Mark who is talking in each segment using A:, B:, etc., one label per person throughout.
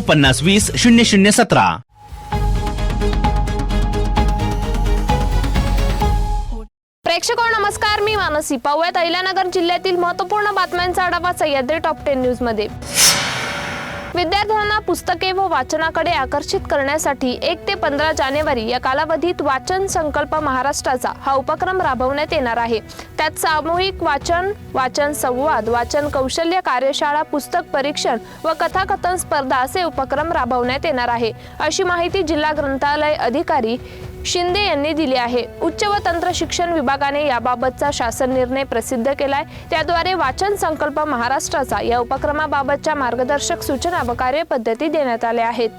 A: पन्नास वीस शून्य शून्य सतरा.
B: प्रेक्षको हो, नमस्कार. मी मानसी. पाहूयात अहिल्यानगर जिल्ह्यातील महत्त्वपूर्ण बातम्यांचा आढावा सह्याद्री टॉप टेन न्यूजमध्ये. विद्यार्थ्यांना पुस्तके व वाचनाकडे आकर्षित करण्यासाठी एक ते पंधरा जानेवारी या कालावधीत वाचन संकल्प महाराष्ट्राचा हा उपक्रम राबवण्यात येणार आहे. त्यात सामूहिक वाचन वाचन संवाद वाचन कौशल्य कार्यशाळा पुस्तक परीक्षण व कथाकथन स्पर्धा असे उपक्रम राबवण्यात येणार आहे. अशी माहिती जिल्हा ग्रंथालय अधिकारी शिंदे यांनी दिली आहे. उच्च व तंत्र शिक्षण विभागाने याबाबतचा शासन निर्णय प्रसिद्ध केलाय. त्याद्वारे वाचन संकल्प महाराष्ट्राचा या उपक्रमाबाबतच्या मार्गदर्शक सूचना व कार्यपद्धती देण्यात आल्या आहेत.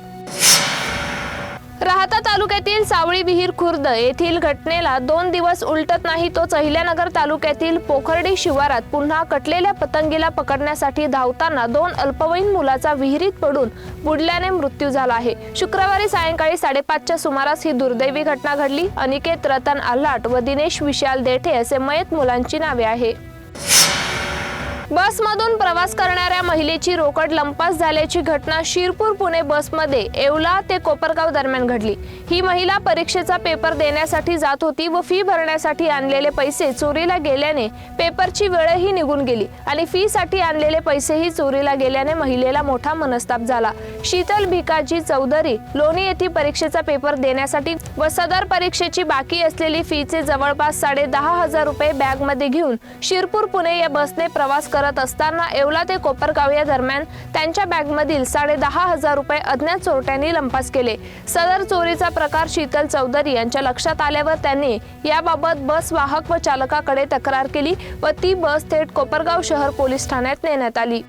B: राहता तालुक्यातील सावळी विहीर खुर्द येथील घटनेला दोन दिवस उलटत नाही तोच अहिल्यानगर तालुक्यातील पोखर्डी शिवारात पुन्हा कटलेल्या पतंगीला पकडण्यासाठी धावताना दोन अल्पवयीन मुलाचा विहिरीत पडून बुडल्याने मृत्यू झाला आहे. शुक्रवारी सायंकाळी साडेपाचच्या सुमारास ही दुर्दैवी घटना घडली. अनिकेत रतन आल्हाट व दिनेश विशाल देठे असे मयत मुलांची नावे आहे. बसमधून प्रवास करणाऱ्या महिलेची रोकड लंपास झाल्याची घटना शिरपूर पुणे बसमध्ये येवला ते कोपरगाव दरम्यान घडली. ही महिला परीक्षेचा पेपर देण्यासाठी जात होती व फी भरण्यासाठी आणलेले पैसे चोरीला गेल्याने पेपरची वेळही निघून गेली आणि फीसाठी आणलेले पैसेही चोरीला गेल्याने महिलेला मोठा मनस्ताप झाला. शीतल भिकाजी चौधरी लोणी येथे परीक्षेचा पेपर देण्यासाठी व सदर परीक्षेची बाकी असलेली फीचे जवळपास साडे दहा हजार रुपये बॅगमध्ये घेऊन शिरपूर पुणे या बसने प्रवास कर करत असताना येवला ते कोपरगाव या दरम्यान त्यांच्या बॅगमधील साडे दहा हजार रुपये अज्ञात चोरट्यांनी लंपास केले. सदर चोरीचा प्रकार शीतल चौधरी यांच्या लक्षात आल्यावर त्यांनी याबाबत बस वाहक व चालकाकडे तक्रार केली व ती बस थेट कोपरगाव शहर पोलीस ठाण्यात नेण्यात आली.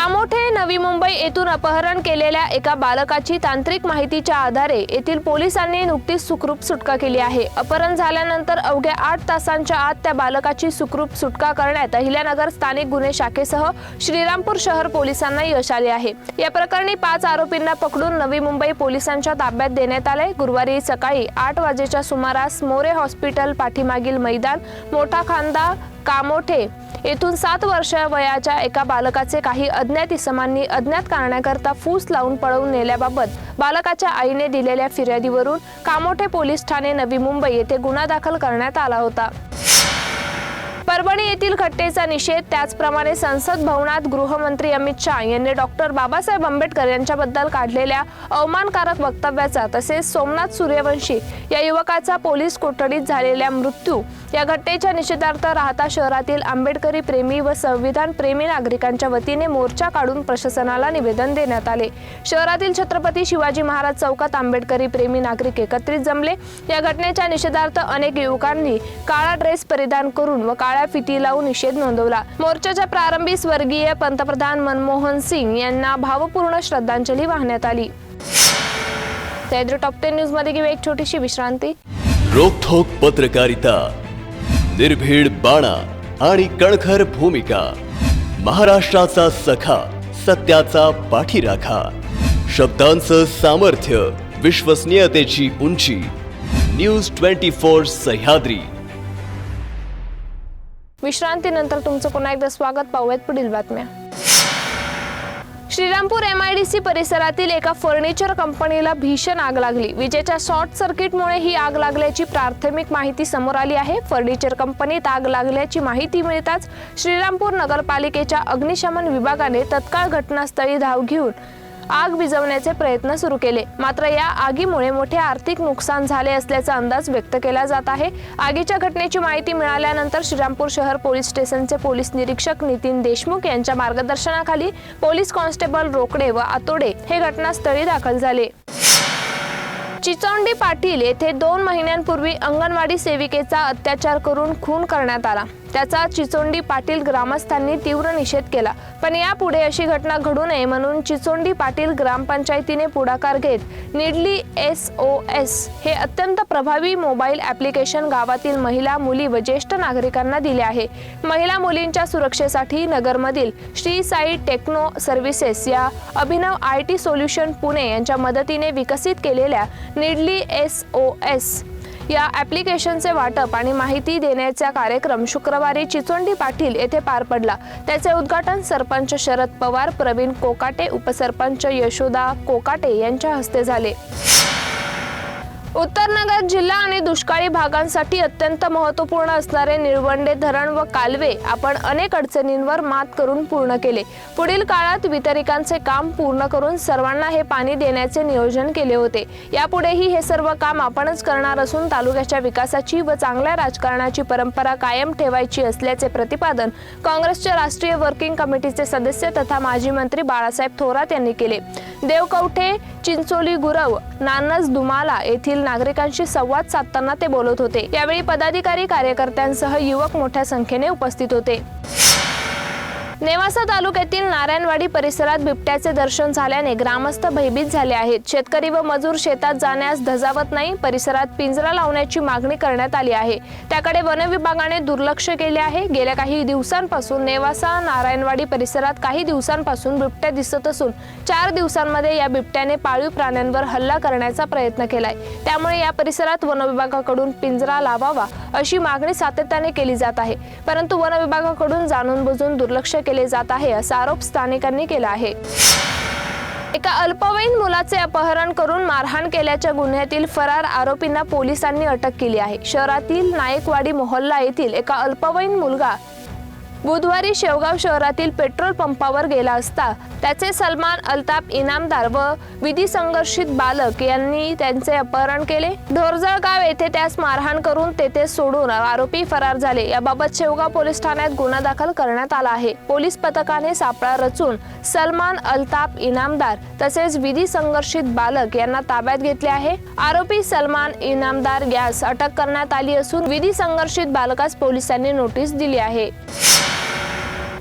B: कामोठे नवी मुंबई येथून अपहरण केलेल्या एका बालकाची तांत्रिक माहितीच्या आधारे येथील पोलिसांनी नुकतीच सुखरूप सुटका केली आहे. अपहरण झाल्यानंतर अवघ्या आठ तासांच्या आत त्या बालकाची सुखरूप सुटका करण्यात अहिल्यानगर स्थानिक गुन्हे शाखेसह श्रीरामपूर शहर पोलिसांना यश आले आहे. या प्रकरणी पाच आरोपींना पकडून नवी मुंबई पोलिसांच्या ताब्यात देण्यात आले. गुरुवारी सकाळी आठ वाजेच्या सुमारास मोरे हॉस्पिटल पाठीमागील मैदान मोठा खांदा कामोठे. येथून सात वर्ष वयाच्या एका बालकाचे काही अज्ञात इसमांनी अज्ञात कारणाकरता फूस लावून पळवून नेल्याबाबत बालकाच्या आईने दिलेल्या फिर्यादीवरून कामोठे पोलीस ठाणे नवी मुंबई येथे गुन्हा दाखल करण्यात आला होता. परभणी येथील घटनेचा निषेध त्याचप्रमाणे संसद भवनात गृहमंत्री अमित शहा यांनी डॉक्टर बाबासाहेब आंबेडकर यांच्याबद्दल काढलेल्या अवमानकारक वक्तव्याचा तसेच सोमनाथ सूर्यवंशी या युवकाचा पोलीस कोठडीत झालेल्या मृत्यू या घटनेच्या निषेधार्थ राहता शहरातील आंबेडकरी प्रेमी व संविधान प्रेमी नागरिकांच्या वतीने मोर्चा काढून प्रशासनाला निवेदन देण्यात आले. शहरातील छत्रपती शिवाजी महाराज चौकात आंबेडकरी प्रेमी नागरिक एकत्रित जमले. या घटनेच्या निषेधार्थ अनेक युवकांनी काळा ड्रेस परिधान करून व काळ्या काळ्या फिती लावून निषेध नोंदवला. मोर्चाच्या प्रारंभी स्वर्गीय पंतप्रधान मनमोहन सिंग यांना भावपूर्ण श्रद्धांजली वाहण्यात आली. सह्याद्री टॉप टेन न्यूजमध्ये घेऊ एक छोटीशी विश्रांती.
C: रोखोक पत्रकारिता निर्भीड बाणा आणि कणखर भूमिका महाराष्ट्राचा सखा सत्याचा पाठीराखा शब्दांचं सामर्थ्य विश्वसनीयतेची उंची न्यूज ट्वेंटी फोर सह्याद्री.
B: विश्रांतीनंतर तुमचं पुन्हा एकदा स्वागत पाहूयात पुढील बातम्या. श्रीरामपूर एम आयडीसी परिसरातील एका फर्निचर कंपनीला भीषण आग लागली. विजेच्या शॉर्ट सर्किटमुळे ही आग लागल्याची प्राथमिक माहिती समोर आली आहे. फर्निचर कंपनीत आग लागल्याची माहिती मिळताच श्रीरामपूर नगरपालिकेच्या अग्निशमन विभागाने तत्काळ घटनास्थळी धाव घेऊन आग विझवण्याचे प्रयत्न सुरू केले. मात्र या आगीमुळे मोठे आर्थिक नुकसान झाले असल्याचा अंदाज व्यक्त केला जात आहे. आगीच्या घटनेची माहिती मिळाल्यानंतर श्रीरामपूर शहर पोलीस स्टेशनचे पोलीस निरीक्षक नितीन देशमुख यांच्या मार्गदर्शनाखाली पोलीस कॉन्स्टेबल रोकडे व आतोडे हे घटनास्थळी दाखल झाले. चिचोंडी पाटील येथे दोन महिन्यांपूर्वी अंगणवाडी सेविकेचा अत्याचार करून खून करण्यात आला. त्याचा चिचोंडी पाटील ग्रामस्थांनी तीव्र निषेध केला. पण यापुढे अशी घटना घडू नये म्हणून चिचोंडी पाटील ग्रामपंचायतीने पुढाकार घेत निडली एस ओ एस हे अत्यंत प्रभावी मोबाईल ॲप्लिकेशन गावातील महिला मुली व ज्येष्ठ नागरिकांना दिले आहे. महिला मुलींच्या सुरक्षेसाठी नगरमधील श्री साई टेक्नो सर्व्हिसेस या Abhinav I T solution Pune यांच्या मदतीने विकसित केलेल्या निडली एस ओ एस या ॲप्लिकेशनचे वाटप आणि माहिती देण्याचा कार्यक्रम शुक्रवारी चिचोंडी पाटील येथे पार पडला. त्याचे उद्घाटन सरपंच शरद पवार प्रवीण कोकाटे उपसरपंच यशोदा कोकाटे यांच्या हस्ते झाले. उत्तरनगर जिल्हा आणि दुष्काळी भागांसाठी अत्यंत महत्त्वपूर्ण असणारे निळवंडे धरण व कालवे आपण अनेक अडचणींवर मात करून पूर्ण केले. पुढील काळात वितरिकांचे काम पूर्ण करून सर्वांना हे पाणी देण्याचे नियोजन केले होते. यापुढेही हे सर्व काम आपणच करणार असून तालुक्याच्या विकासाची व चांगल्या राजकारणाची परंपरा कायम ठेवायची असल्याचे प्रतिपादन काँग्रेसच्या राष्ट्रीय वर्किंग कमिटीचे सदस्य तथा माजी मंत्री बाळासाहेब थोरात यांनी केले. देवकवठे चिंचोली गुरव नानस दुमाला येथील नागरिकांशी संवाद साधताना ते बोलत होते. यावेळी पदाधिकारी कार्यकर्त्यांसह युवक मोठ्या संख्येने उपस्थित होते. नेवासा तालुक्यातील नारायणवाडी परिसरात बिबट्याचे दर्शन झाल्याने ग्रामस्थ भयभीत झाले आहेत. शेतकरी व मजूर शेतात जाण्यास धजावत नाही परिसरात पिंजरा लावण्याची मागणी करण्यात आली आहे. त्याकडे वन विभागाने दुर्लक्ष केले आहे. गेल्या काही दिवसांपासून नेवासा नारायणवाडी परिसरात काही दिवसांपासून बिबट्या दिसत असून चार दिवसांमध्ये या बिबट्याने पाळीव प्राण्यांवर हल्ला करण्याचा प्रयत्न केलाय. त्यामुळे या परिसरात वन विभागाकडून पिंजरा लावावा अशी मागणी सातत्याने केली जात आहे. परंतु वन विभागाकडून जाणून बुजून दुर्लक्ष केले जात आहे असा आरोप स्थानिकांनी केला आहे. एका अल्पवयीन मुलाचे अपहरण करून मारहाण केल्याच्या गुन्ह्यातील फरार आरोपींना पोलिसांनी अटक केली आहे. शहरातील नायकवाडी मोहल्ला येथील एका अल्पवयीन मुलगा बुधवारी शेवगाव शहरातील पेट्रोल पंपावर गेला असता त्याचे सलमान अल्ताफ इनामदार व विधी संघर्षित बालक यांनी त्यांचे अपहरण केले. धोरजळगाव येथे त्यास मारहाण करून तेथे सोडून आरोपी फरार झाले. याबाबत शेवगाव पोलीस ठाण्यात गुन्हा दाखल करण्यात आला आहे. पोलीस पथकाने सापळा रचून सलमान अल्ताफ इनामदार तसेच विधी संघर्षित बालक यांना ताब्यात घेतले आहे. आरोपी सलमान इनामदार यास अटक करण्यात आली असून विधी संघर्षित बालकास पोलिसांनी नोटीस दिली आहे.